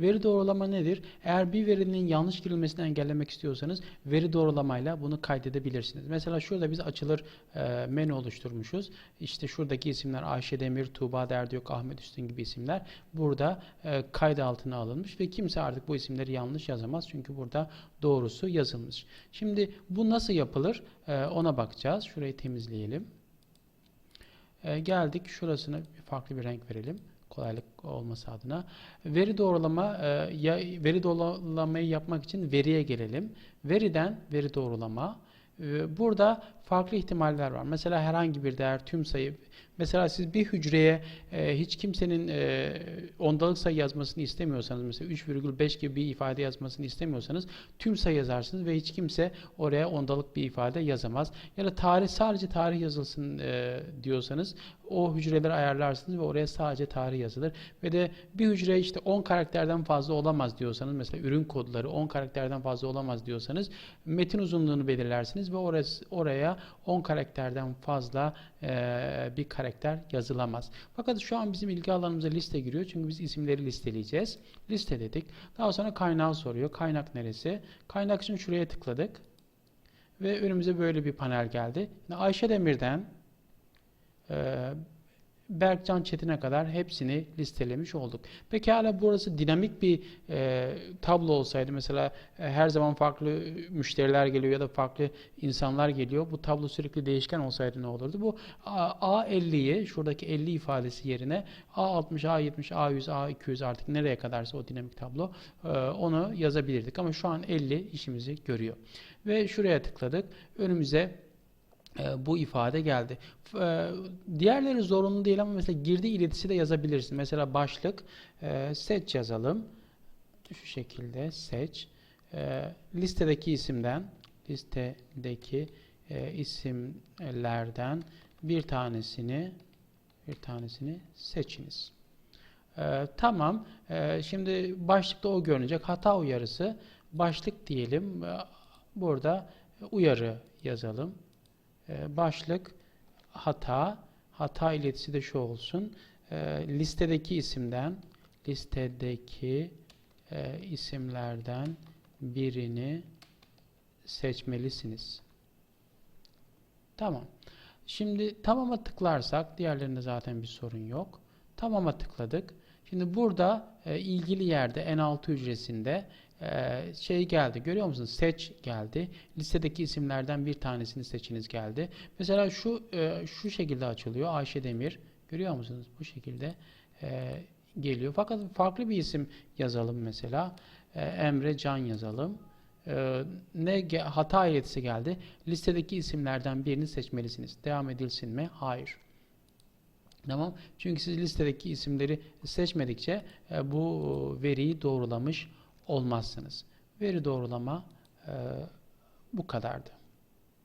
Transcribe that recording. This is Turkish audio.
Veri doğrulama nedir? Eğer bir verinin yanlış girilmesini engellemek istiyorsanız veri doğrulamayla bunu kaydedebilirsiniz. Mesela şurada biz açılır e, menü oluşturmuşuz. İşte şuradaki isimler Ayşe Demir, Tuğba Derdiyok, Ahmet Üstün gibi isimler burada e, kaydı altına alınmış ve kimse artık bu isimleri yanlış yazamaz. Çünkü burada doğrusu yazılmış. Şimdi bu nasıl yapılır? E, ona bakacağız. Şurayı temizleyelim. E, geldik şurasına farklı bir renk verelim kolaylık olması adına. Veri doğrulama e, ya veri doğrulamayı yapmak için veriye gelelim. Veriden veri doğrulama. E, burada farklı ihtimaller var. Mesela herhangi bir değer tüm sayı mesela siz bir hücreye e, hiç kimsenin e, ondalık sayı yazmasını istemiyorsanız mesela 3,5 gibi bir ifade yazmasını istemiyorsanız tüm sayı yazarsınız ve hiç kimse oraya ondalık bir ifade yazamaz. Ya da tarih sadece tarih yazılsın e, diyorsanız o hücreleri ayarlarsınız ve oraya sadece tarih yazılır. Ve de bir hücre işte 10 karakterden fazla olamaz diyorsanız mesela ürün kodları 10 karakterden fazla olamaz diyorsanız metin uzunluğunu belirlersiniz ve oraya 10 karakterden fazla e, bir karakter yazılamaz. Fakat şu an bizim ilgi alanımıza liste giriyor çünkü biz isimleri listeleyeceğiz. Liste dedik. Daha sonra kaynağı soruyor. Kaynak neresi? Kaynak için şuraya tıkladık. Ve önümüze böyle bir panel geldi. Ayşe Demir'den e, Berkcan Çetin'e kadar hepsini listelemiş olduk. Pekala burası dinamik bir e, tablo olsaydı mesela e, her zaman farklı müşteriler geliyor ya da farklı insanlar geliyor. Bu tablo sürekli değişken olsaydı ne olurdu? Bu A- A50'yi şuradaki 50 ifadesi yerine A60, A70, A100, A200 artık nereye kadarsa o dinamik tablo e, onu yazabilirdik. Ama şu an 50 işimizi görüyor. Ve şuraya tıkladık. Önümüze bu ifade geldi. E, Diğerleri zorunlu değil ama mesela girdi iletisi de yazabilirsin. Mesela başlık e, seç yazalım. Şu şekilde seç. E, Listedeki isimden listedeki e, isimlerden bir tanesini bir tanesini seçiniz. E, tamam. E, şimdi başlıkta o görünecek. Hata uyarısı. Başlık diyelim. E, Burada uyarı yazalım. Ee, başlık hata hata iletisi de şu olsun Ee, listedeki isimden listedeki e, isimlerden birini seçmelisiniz. Tamam. Şimdi tamama tıklarsak diğerlerinde zaten bir sorun yok. Tamama tıkladık. Şimdi burada e, ilgili yerde en altı hücresinde şey geldi. Görüyor musunuz? Seç geldi. Listedeki isimlerden bir tanesini seçiniz geldi. Mesela şu e, şu şekilde açılıyor. Ayşe Demir. Görüyor musunuz? Bu şekilde e, geliyor. Fakat farklı bir isim yazalım mesela. E, Emre Can yazalım. Ne hata iletisi geldi. Listedeki isimlerden birini seçmelisiniz. Devam edilsin mi? Hayır. Tamam. Çünkü siz listedeki isimleri seçmedikçe bu veriyi doğrulamış olmazsınız. Veri doğrulama e, bu kadardı.